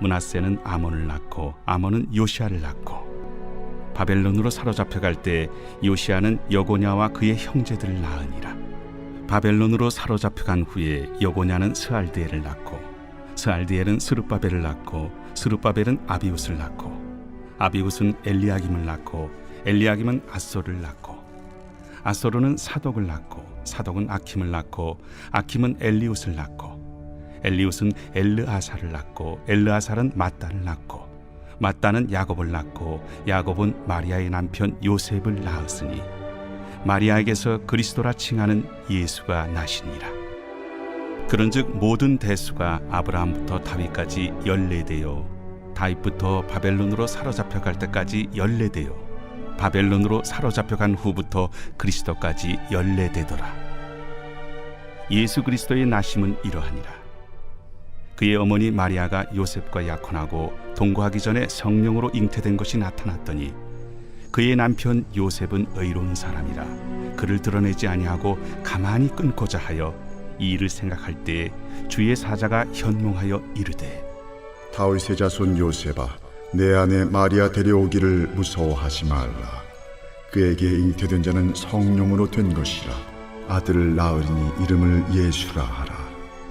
문하세는 아몬을 낳고 아몬은 요시아를 낳고 바벨론으로 사로잡혀 갈 때 요시아는 여고냐와 그의 형제들을 낳으니라. 바벨론으로 사로잡혀 간 후에 여고냐는 스알드엘을 낳고 스알드엘은 스룹바벨을 낳고 스룹바벨은 아비웃을 낳고 아비웃은 엘리야김을 낳고 엘리야김은 아소를 낳고 아소르는 사독을 낳고 사독은 아킴을 낳고 아킴은 엘리웃을 낳고 엘리웃은 엘르아사를 낳고 엘르아사는 마따를 낳고 마따는 야곱을 낳고 야곱은 마리아의 남편 요셉을 낳았으니 마리아에게서 그리스도라 칭하는 예수가 나시니라 그런즉 모든 대수가 아브라함부터 다윗까지 연례되어 다윗부터 바벨론으로 사로잡혀 갈 때까지 연례되어 바벨론으로 사로잡혀 간 후부터 그리스도까지 연례되더라. 예수 그리스도의 나심은 이러하니라. 그의 어머니 마리아가 요셉과 약혼하고 동거하기 전에 성령으로 잉태된 것이 나타났더니 그의 남편 요셉은 의로운 사람이라 그를 드러내지 아니하고 가만히 끊고자 하여 이 일을 생각할 때에 주의 사자가 현몽하여 이르되 다윗의 자손 요셉아 내 아내 마리아 데려오기를 무서워하지 말라. 그에게 잉태된 자는 성령으로 된 것이라 아들을 낳으리니 이름을 예수라 하라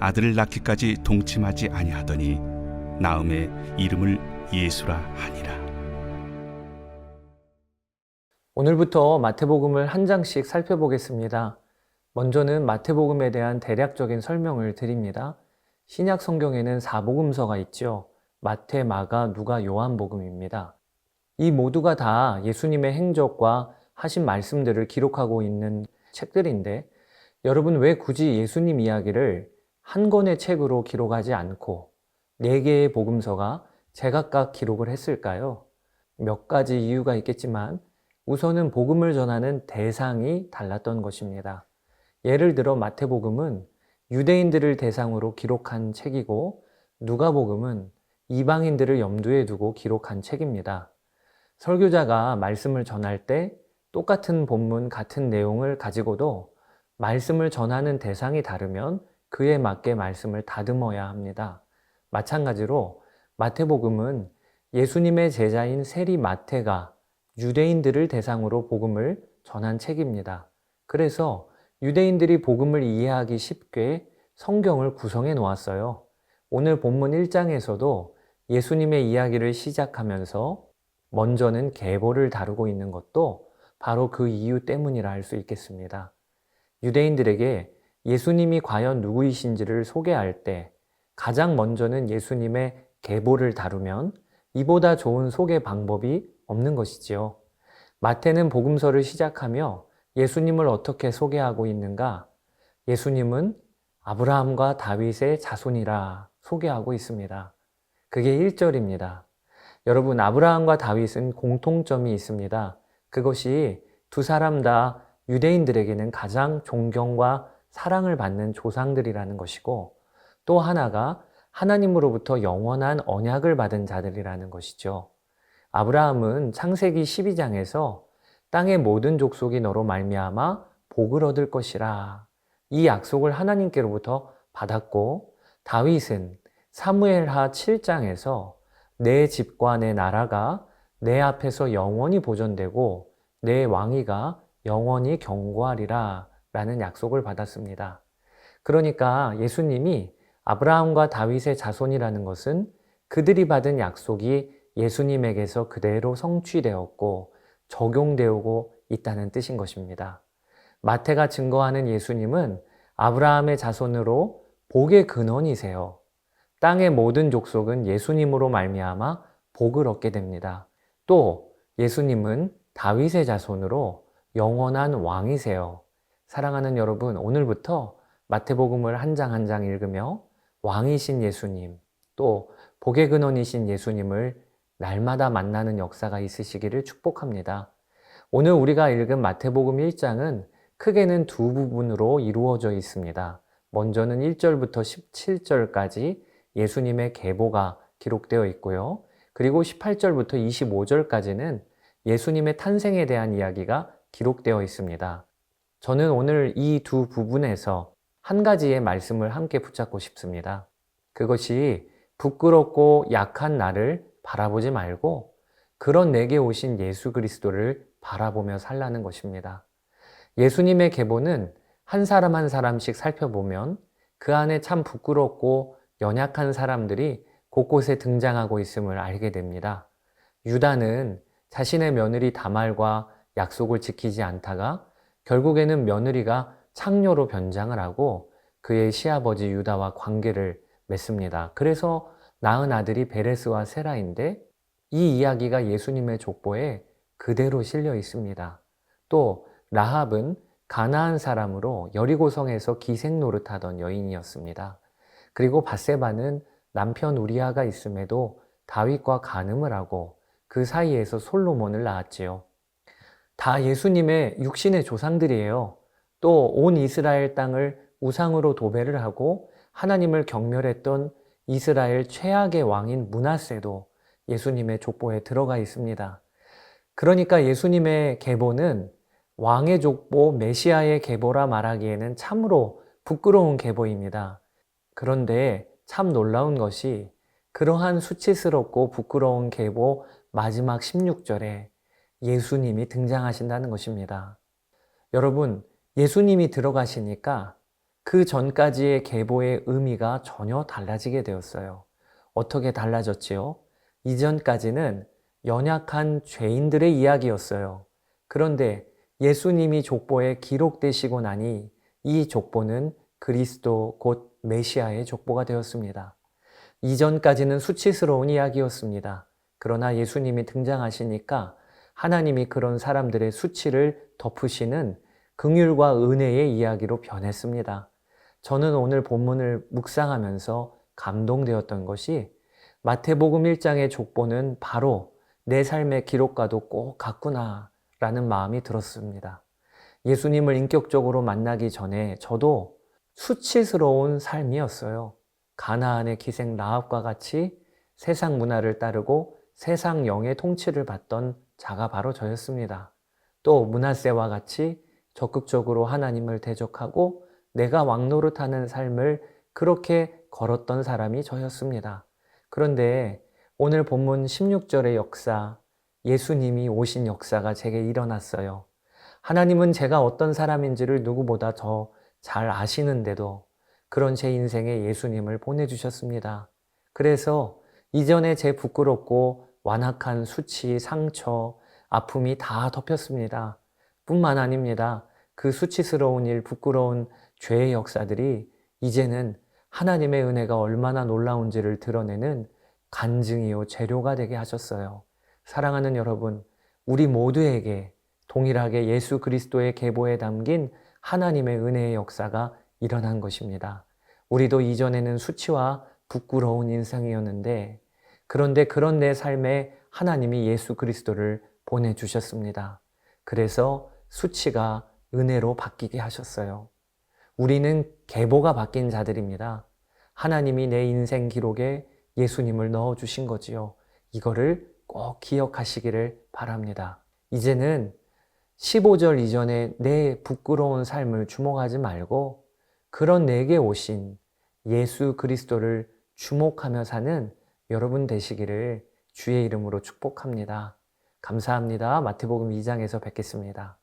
아들을 낳기까지 동침하지 아니하더니 나음에 이름을 예수라 하니라 오늘부터 마태복음을 한 장씩 살펴보겠습니다. 먼저는 마태복음에 대한 대략적인 설명을 드립니다. 신약 성경에는 사복음서가 있죠. 마태, 마가, 누가, 요한복음입니다. 이 모두가 다 예수님의 행적과 하신 말씀들을 기록하고 있는 책들인데 여러분 왜 굳이 예수님 이야기를 한 권의 책으로 기록하지 않고 네 개의 복음서가 제각각 기록을 했을까요? 몇 가지 이유가 있겠지만 우선은 복음을 전하는 대상이 달랐던 것입니다. 예를 들어 마태복음은 유대인들을 대상으로 기록한 책이고 누가복음은 이방인들을 염두에 두고 기록한 책입니다. 설교자가 말씀을 전할 때 똑같은 본문, 같은 내용을 가지고도 말씀을 전하는 대상이 다르면 그에 맞게 말씀을 다듬어야 합니다. 마찬가지로 마태복음은 예수님의 제자인 세리 마태가 유대인들을 대상으로 복음을 전한 책입니다. 그래서 유대인들이 복음을 이해하기 쉽게 성경을 구성해 놓았어요. 오늘 본문 1장에서도 예수님의 이야기를 시작하면서 먼저는 계보를 다루고 있는 것도 바로 그 이유 때문이라 할 수 있겠습니다. 유대인들에게 예수님이 과연 누구이신지를 소개할 때 가장 먼저는 예수님의 계보를 다루면 이보다 좋은 소개 방법이 없는 것이지요. 마태는 복음서를 시작하며 예수님을 어떻게 소개하고 있는가? 예수님은 아브라함과 다윗의 자손이라 소개하고 있습니다. 그게 1절입니다. 여러분, 아브라함과 다윗은 공통점이 있습니다. 그것이 두 사람 다 유대인들에게는 가장 존경과 사랑을 받는 조상들이라는 것이고 또 하나가 하나님으로부터 영원한 언약을 받은 자들이라는 것이죠. 아브라함은 창세기 12장에서 땅의 모든 족속이 너로 말미암아 복을 얻을 것이라 이 약속을 하나님께로부터 받았고 다윗은 사무엘하 7장에서 내 집과 내 나라가 내 앞에서 영원히 보존되고 내 왕위가 영원히 경고하리라 라는 약속을 받았습니다. 그러니까 예수님이 아브라함과 다윗의 자손이라는 것은 그들이 받은 약속이 예수님에게서 그대로 성취되었고 적용되고 있다는 뜻인 것입니다. 마태가 증거하는 예수님은 아브라함의 자손으로 복의 근원이세요. 땅의 모든 족속은 예수님으로 말미암아 복을 얻게 됩니다. 또 예수님은 다윗의 자손으로 영원한 왕이세요. 사랑하는 여러분, 오늘부터 마태복음을 한 장 한 장 읽으며 왕이신 예수님, 또 복의 근원이신 예수님을 날마다 만나는 역사가 있으시기를 축복합니다. 오늘 우리가 읽은 마태복음 1장은 크게는 두 부분으로 이루어져 있습니다. 먼저는 1절부터 17절까지 예수님의 계보가 기록되어 있고요. 그리고 18절부터 25절까지는 예수님의 탄생에 대한 이야기가 기록되어 있습니다. 저는 오늘 이 두 부분에서 한 가지의 말씀을 함께 붙잡고 싶습니다. 그것이 부끄럽고 약한 나를 바라보지 말고 그런 내게 오신 예수 그리스도를 바라보며 살라는 것입니다. 예수님의 계보는 한 사람 한 사람씩 살펴보면 그 안에 참 부끄럽고 연약한 사람들이 곳곳에 등장하고 있음을 알게 됩니다. 유다는 자신의 며느리 다말과 약속을 지키지 않다가 결국에는 며느리가 창녀로 변장을 하고 그의 시아버지 유다와 관계를 맺습니다. 그래서 낳은 아들이 베레스와 세라인데 이 이야기가 예수님의 족보에 그대로 실려 있습니다. 또 라합은 가나안 사람으로 여리고성에서 기생 노릇하던 여인이었습니다. 그리고 바세바는 남편 우리아가 있음에도 다윗과 간음을 하고 그 사이에서 솔로몬을 낳았지요. 다 예수님의 육신의 조상들이에요. 또 온 이스라엘 땅을 우상으로 도배를 하고 하나님을 경멸했던 이스라엘 최악의 왕인 문하세도 예수님의 족보에 들어가 있습니다. 그러니까 예수님의 계보는 왕의 족보 메시아의 계보라 말하기에는 참으로 부끄러운 계보입니다. 그런데 참 놀라운 것이 그러한 수치스럽고 부끄러운 계보 마지막 16절에 예수님이 등장하신다는 것입니다. 여러분, 예수님이 들어가시니까 그 전까지의 계보의 의미가 전혀 달라지게 되었어요. 어떻게 달라졌지요? 이전까지는 연약한 죄인들의 이야기였어요. 그런데 예수님이 족보에 기록되시고 나니 이 족보는 그리스도 곧 메시아의 족보가 되었습니다. 이전까지는 수치스러운 이야기였습니다. 그러나 예수님이 등장하시니까 하나님이 그런 사람들의 수치를 덮으시는 긍휼과 은혜의 이야기로 변했습니다. 저는 오늘 본문을 묵상하면서 감동되었던 것이 마태복음 1장의 족보는 바로 내 삶의 기록과도 꼭 같구나 라는 마음이 들었습니다. 예수님을 인격적으로 만나기 전에 저도 수치스러운 삶이었어요. 가나안의 기생 라합과 같이 세상 문화를 따르고 세상 영의 통치를 받던 자가 바로 저였습니다. 또 문하세와 같이 적극적으로 하나님을 대적하고 내가 왕노릇하는 삶을 그렇게 걸었던 사람이 저였습니다. 그런데 오늘 본문 16절의 역사, 예수님이 오신 역사가 제게 일어났어요. 하나님은 제가 어떤 사람인지를 누구보다 더 잘 아시는데도 그런 제 인생에 예수님을 보내주셨습니다. 그래서 이전에 제 부끄럽고 완악한 수치, 상처, 아픔이 다 덮였습니다. 뿐만 아닙니다. 그 수치스러운 일, 부끄러운 죄의 역사들이 이제는 하나님의 은혜가 얼마나 놀라운지를 드러내는 간증이요, 재료가 되게 하셨어요. 사랑하는 여러분, 우리 모두에게 동일하게 예수 그리스도의 계보에 담긴 하나님의 은혜의 역사가 일어난 것입니다. 우리도 이전에는 수치와 부끄러운 인생이었는데, 그런데 그런 내 삶에 하나님이 예수 그리스도를 보내주셨습니다. 그래서 수치가 은혜로 바뀌게 하셨어요. 우리는 계보가 바뀐 자들입니다. 하나님이 내 인생 기록에 예수님을 넣어주신 거지요. 이거를 꼭 기억하시기를 바랍니다. 이제는 15절 이전에 내 부끄러운 삶을 주목하지 말고 그런 내게 오신 예수 그리스도를 주목하며 사는 여러분 되시기를 주의 이름으로 축복합니다. 감사합니다. 마태복음 2장에서 뵙겠습니다.